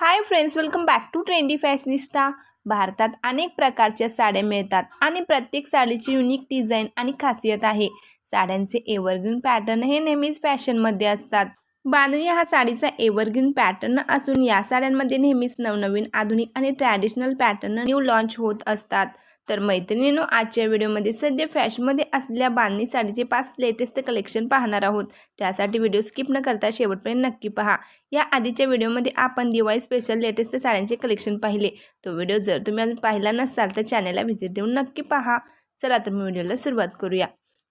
Hi friends welcome back to trendy fashionista भारतात अनेक प्रकारच्या साड्या मिळतात आणि प्रत्येक साडीची युनिक डिझाईन आणि खासियत आहे. साड्यांचे एव्हरग्रीन पॅटर्न हे नेहमीच फॅशनमध्ये असतात. बांधणी हा साडीचा एव्हरग्रीन पॅटर्न असून या साड्यांमध्ये नेहमीच नवनवीन आधुनिक आणि ट्रॅडिशनल पॅटर्न न्यू लॉन्च होत असतात. तर मैत्रिणींनो आजच्या व्हिडिओमध्ये सध्या फॅशनमध्ये असलेल्या बांधणी साडीचे पाच लेटेस्ट कलेक्शन पाहणार आहोत. त्यासाठी व्हिडिओ स्किप न करता शेवटपर्यंत नक्की पहा. या आधीच्या व्हिडिओमध्ये आपण दिवाळी स्पेशल लेटेस्ट साड्यांचे कलेक्शन पाहिले. तो व्हिडिओ जर तुम्ही अजून पाहिला नसाल तर चॅनलला व्हिजिट देऊन नक्की पहा. चला तर मी व्हिडिओला सुरुवात करूया.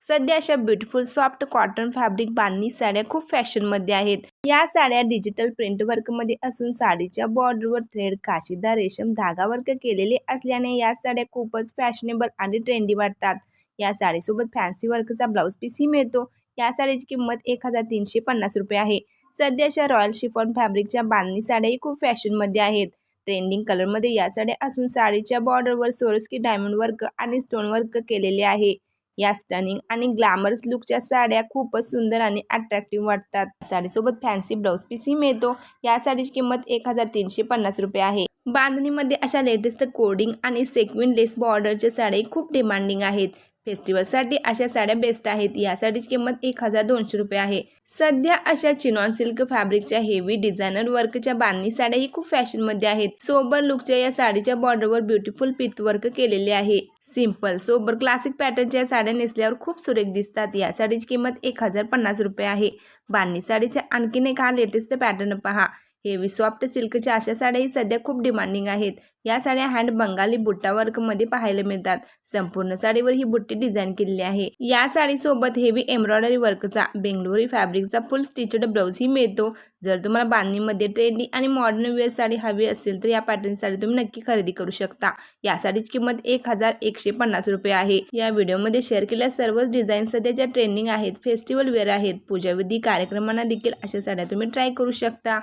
सध्या अशा ब्युटिफुल सॉफ्ट कॉटन फॅब्रिक बांधणी साड्या खूप फॅशनमध्ये आहेत. या साड्या डिजिटल प्रिंट वर्कमध्ये असून साडीच्या बॉर्डरवर थ्रेड काशीदार रेशम धागा वर्क केलेले असल्याने या साड्या खूपच फॅशनेबल आणि ट्रेंडी वाटतात. या साडीसोबत फॅन्सी वर्कचा ब्लाऊज पीसही मिळतो. या साडीची किंमत एक हजार तीनशे पन्नास रुपये आहे. सध्याच्या रॉयल शिफॉन फॅब्रिकच्या बांधणी साड्याही खूप फॅशनमध्ये आहेत. ट्रेंडिंग कलरमध्ये या साड्या असून साडीच्या बॉर्डरवर सोरस्की डायमंड वर्क आणि स्टोन वर्क केलेले आहे. या स्टनिंग आणि ग्लॅमरस लुकच्या साड्या खूपच सुंदर आणि अट्रॅक्टिव्ह वाटतात. साडीसोबत फॅन्सी ब्लाऊज पीसही मिळतो. या साडीची किंमत एक हजार तीनशे पन्नास रुपये आहे. बांधणीमध्ये अशा लेटेस्ट कोडिंग आणि सेक्विन लेस बॉर्डरच्या साड्या खूप डिमांडिंग आहेत. फेस्टिवलसाठी अशा साड्या बेस्ट आहेत. या साडीची किंमत एक हजार दोनशे रुपये आहे. सध्या अशा चिनॉन सिल्क फॅब्रिकच्या हेवी डिझायनर वर्कच्या बांधणी साड्याही खूप फॅशनमध्ये आहेत. सोबर लुकच्या या साडीच्या बॉर्डरवर ब्युटिफुल पित वर्क केलेले आहे. सिंपल सोबर क्लासिक पॅटर्नच्या साड्या नेसल्यावर खूप सुरेख दिसतात. या साडीची किंमत एक हजार पन्नास रुपये आहे. बांधणी साडीच्या आणखीन एक हा लेटेस्ट पॅटर्न पहा. हेवी सॉफ्ट सिल्कच्या अशा साड्याही सध्या खूप डिमांडिंग आहेत. या साड्या हँड बंगाली बुट्टा वर्कमध्ये पाहायला मिळतात. संपूर्ण साडीवर ही बुट्टी डिझाईन केलेली आहे. या साडीसोबत हेवी एम्ब्रॉयडरी वर्कचा बेंगलोरी फॅब्रिकचा फुल स्टिचड ब्लाऊजही मिळतो. जर तुम्हाला बांधणीमध्ये ट्रेंडी आणि मॉडर्न वेअर साडी हवी असेल तर या पॅटर्न साडी तुम्ही नक्की खरेदी करू शकता. या साडीची किंमत एक हजार एकशे पन्नास रुपये आहे. या व्हिडिओमध्ये शेअर केलेल्या सर्वच डिझाईन सध्याच्या ट्रेंडिंग आहेत फेस्टिवल वेअर आहेत पूजाविधी कार्यक्रमांना देखील अशा साड्या तुम्ही ट्राय करू शकता.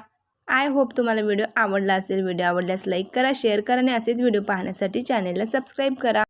आय होप तुम्हाला व्हिडिओ आवडला असेल व्हिडिओ आवडल्यास लाईक करा शेअर करा आणि असेच व्हिडिओ पाहण्यासाठी चॅनेलला सबस्क्राईब करा.